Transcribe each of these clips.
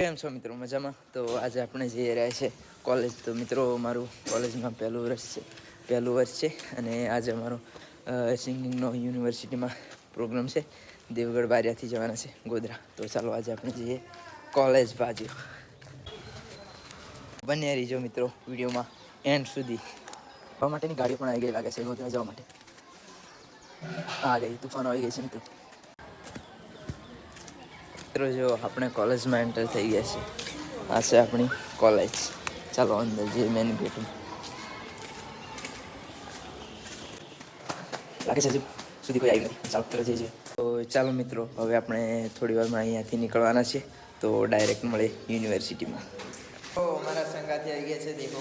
કેમ છો મિત્રો? મજામાં? તો આજે આપણે જઈ રહ્યા છે કોલેજ. તો મિત્રો, મારું કોલેજમાં પહેલું વર્ષ છે. પહેલું વર્ષ છે અને આજે અમારો સિંગિંગનો યુનિવર્સિટીમાં પ્રોગ્રામ છે. દેવગઢ બારિયાથી જવાના છે, ગોધરા. તો ચાલો આજે આપણે જઈએ કોલેજ બાજુ. બન્યા રહીજો મિત્રો વિડીયોમાં એન્ડ સુધી. જવા માટેની ગાડી પણ આવી ગઈ લાગે છે, ગોધરા જવા માટે. આ ગઈ, તુફાન આવી ગઈ છે મિત્રો. મિત્રો, જો આપણે કોલેજમાં એન્ટર થઈ ગયા છે આ છે આપણી કોલેજ ચાલો અંદર જઈએ મેન ગેટમાં લાગે છે સુધી કોઈ આવી નથી. ચાલો પેલા જઈએ. તો ચાલો મિત્રો, હવે આપણે થોડી વારમાં અહીંયાથી નીકળવાના છે તો ડાયરેક્ટ મળે યુનિવર્સિટીમાં તો અમારા સંગાથી આવી ગયા છે, દેખો.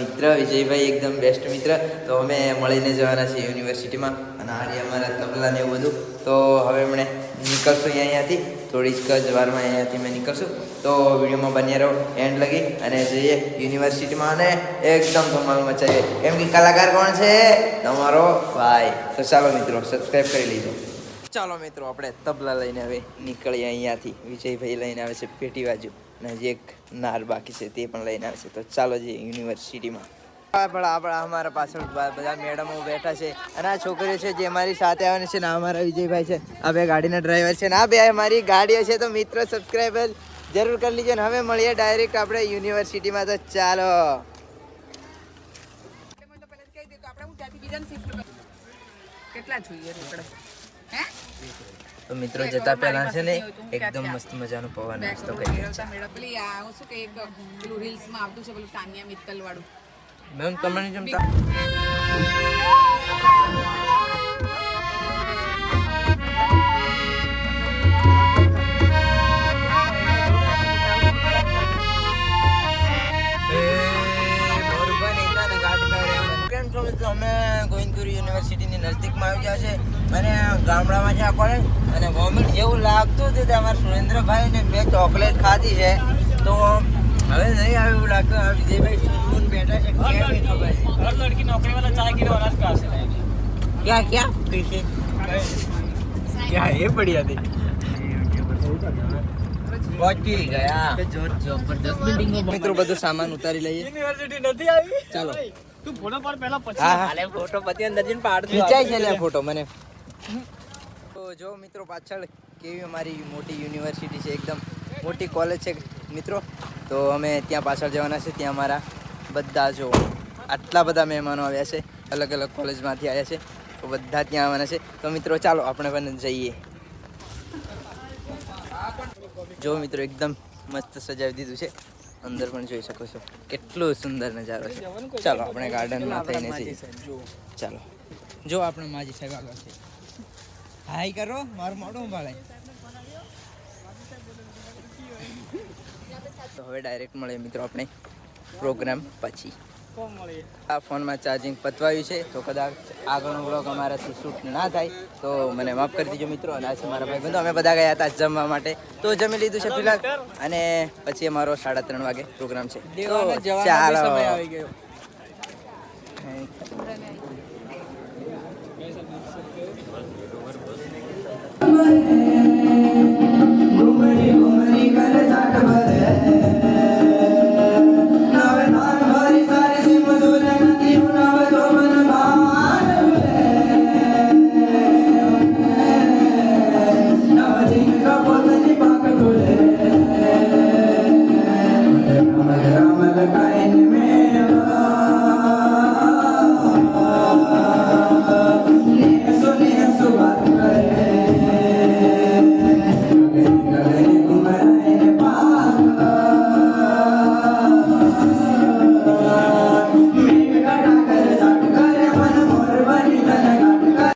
મિત્ર વિજયભાઈ એકદમ બેસ્ટ મિત્ર. તો અમે મળીને જવાના છીએ યુનિવર્સિટીમાં અને આ અમારા તબલા ને એવું બધું. તો હવે એમણે નીકળશું અહીંયાથી. થોડી જ વારમાં અહીંયાથી મેં નીકળશું. તો વિડીયોમાં બન્યા રહો, એન્ડ લગી, અને જઈએ યુનિવર્સિટીમાં, અને એકદમ ધમાલ મચાવીએ. કેમ કે કલાકાર કોણ છે? તમારો ભાઈ. તો ચાલો મિત્રો સબસ્ક્રાઈબ કરી લીધો. ચાલો મિત્રો, આપણે તબલા લઈને હવે નીકળીએ અહીંયાથી. વિજયભાઈ લઈને આવે છે પેટી બાજુ, અને હજી એક નાર બાકી છે, તે પણ લઈને આવે છે. તો ચાલો જઈએ યુનિવર્સિટીમાં. આપણા આપણા અમારા પાછળ બધા મેડમો બેઠા છે અને આ છોકરીઓ છે જે અમારી સાથે આવવાની છે ને અમારા વિજયભાઈ છે. આ બે ગાડીના ડ્રાઈવર છે ને આ બે અમારી ગાડીઓ છે. તો મિત્રો સબસ્ક્રાઈબર જરૂર કરી લીજો ને હવે મળીએ ડાયરેક્ટ આપણે યુનિવર્સિટીમાં તો ચાલો. કેટલા જોઈએ તો મિત્રો જતા પહેલા છે ને એકદમ મસ્ત મજાનો પવન નાસ્તો કરી પેલી આ શું કે એક પેલું રીલ્સમાં આવતું છે પેલું તાનિયા મિત્તલ વાળું મેમ, તમને જમતા કેમ અમે ગોવિંદપુર યુનિવર્સિટીની નજીકમાં આવી ગયા છે. અને ગામડામાં છે આ કોલેજ અને વોમિટ જેવું લાગતું હતું તે અમારા સુરેન્દ્રભાઈને મેં ચોકલેટ ખાધી છે. તો હવે નહીં આવે એવું લાગતું આ વિજયભાઈ સુનમુન બેઠા છે કેમ એ ખબર છે हर लड़की नौकरी वाला चाय गिरा अनाज कहाँ से लाएगी क्या क्या कैसे क्या ये बढ़िया थी પહોંચી ગયા મિત્રો બધું સામાન ઉતારી લઈએ यूनिवर्सिटी નથી આવી ચાલો તું ફોટો પર પહેલા પછી હા હા ફોટો પછી અંદર જઈને પાડ ખીચાય છે લે ફોટો મને તો જો મિત્રો પાછળ કેવી અમારી મોટી યુનિવર્સિટી છે એકદમ મોટી કોલેજ છે મિત્રો તો અમે ત્યાં પાછળ જવાના છે, ત્યાં અમારા બધા જો આટલા બધા મહેમાનો આવ્યા છે, અલગ અલગ કોલેજમાંથી આવ્યા છે, તો બધા ત્યાં આવવાના છે. તો મિત્રો, ચાલો આપણે પણ જઈએ. જો મિત્રો, એકદમ મસ્ત સજાવી દીધું છે. અંદર પણ જોઈ શકો છો, કેટલો સુંદર નજારો છે. ચાલો, આપણે ગાર્ડનમાં થઈને જઈએ. ચાલો. જો આપણે માજી સાહેબ છે. હાય કરો, મારું મોઢું ભાળે તો હવે ડાયરેક્ટ મળીએ મિત્રો આપણે પ્રોગ્રામ પછી. આ ફોનમાં ચાર્જિંગ પતવાયું છે તો કદાચ આગળનો બ્લોગ અમારાથી શૂટ ના થાય તો મને માફ કરી દીજો મિત્રો અને આ છે મારા ભાઈ બંધો અમે બધા ગયા હતા જમવા માટે તો જમી લીધું છે ફિલહાલ. અને પછી અમારો સાડા ત્રણ વાગે પ્રોગ્રામ છે. તો ચાલો. આવી ગયો.